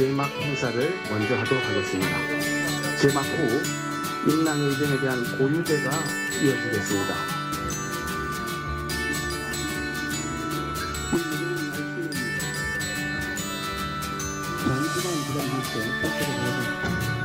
제막 행사를 먼저 하도록 하겠습니다. 제막 후 임난의정에 대한 고유제가 이어지겠습니다. 장시간 기다리시죠.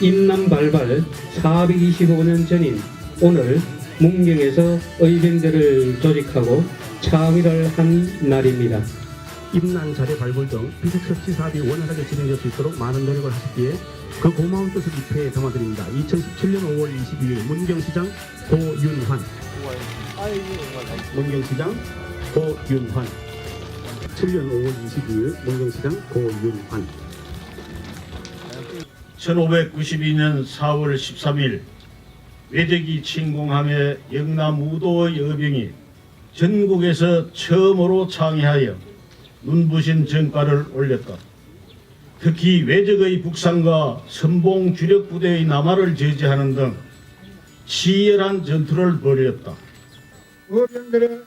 임남 발발 425년 전인 오늘 문경에서 의병대를 조직하고 창의를 한 날입니다. 임난 자리 발굴 등 비석처치 사업이 원활하게 진행될 수 있도록 많은 노력을 하셨기에 그 고마운 뜻을 입회에 담아드립니다. 2017년 5월 22일 문경시장 고윤환 문경시장 고윤환 7년 5월 22일 문경시장 고윤환 1592년 4월 13일 외적이 침공함에 영남 우도의 의병이 전국에서 처음으로 창의하여 눈부신 전과를 올렸다. 특히 외적의 북상과 선봉 주력 부대의 남하를 저지하는 등 치열한 전투를 벌였다. 의병들의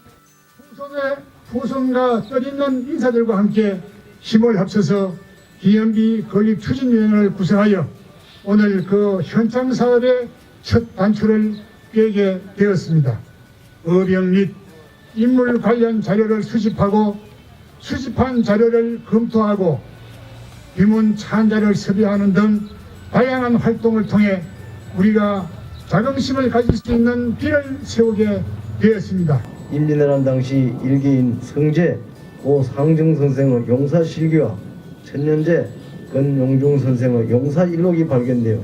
후손의 후손과 뜻있는 인사들과 함께 힘을 합쳐서 기연비 건립 추진위원회를 구성하여 오늘 그 현장 사업의 첫 단추를 꿰게 되었습니다. 의병 및 인물 관련 자료를 수집하고 수집한 자료를 검토하고 비문 찬자를 섭외하는 등 다양한 활동을 통해 우리가 자긍심을 가질 수 있는 길을 세우게 되었습니다. 임진왜란 당시 일기인 성제 고 상중 선생의 용사 실기와 천년제 건용중 선생의 용사 일록이 발견되어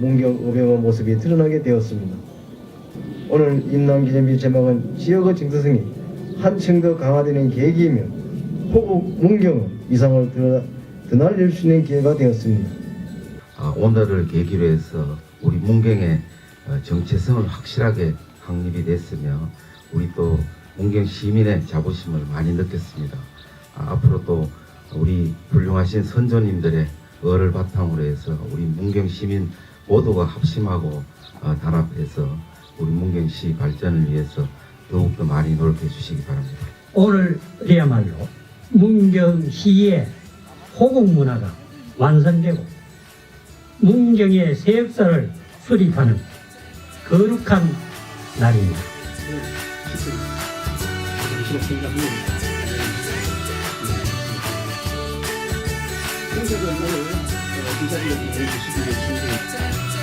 문경 의병의 모습이 드러나게 되었습니다. 오늘 임남기념비 제목은 지역의 정서성이 한층 더 강화되는 계기이며 호국 문경의 이상을 드러- 드날릴 수 있는 기회가 되었습니다. 아, 오늘을 계기로 해서 우리 문경의 어, 정체성을 확실하게 확립이 됐으며 우리 또 문경 시민의 자부심을 많이 느꼈습니다. 아, 앞으로 또 우리 훌륭하신 선조님들의 의를 바탕으로 해서 우리 문경 시민 모두가 합심하고 어, 단합해서 우리 문경시 발전을 위해서 더욱더 많이 노력해 주시기 바랍니다. 오늘이야말로 문경시의 호국 문화가 완성되고 문경의 새 역사를 수립하는 거룩한 날입니다. 기자들에게 해주시기 위해 준비했습니다.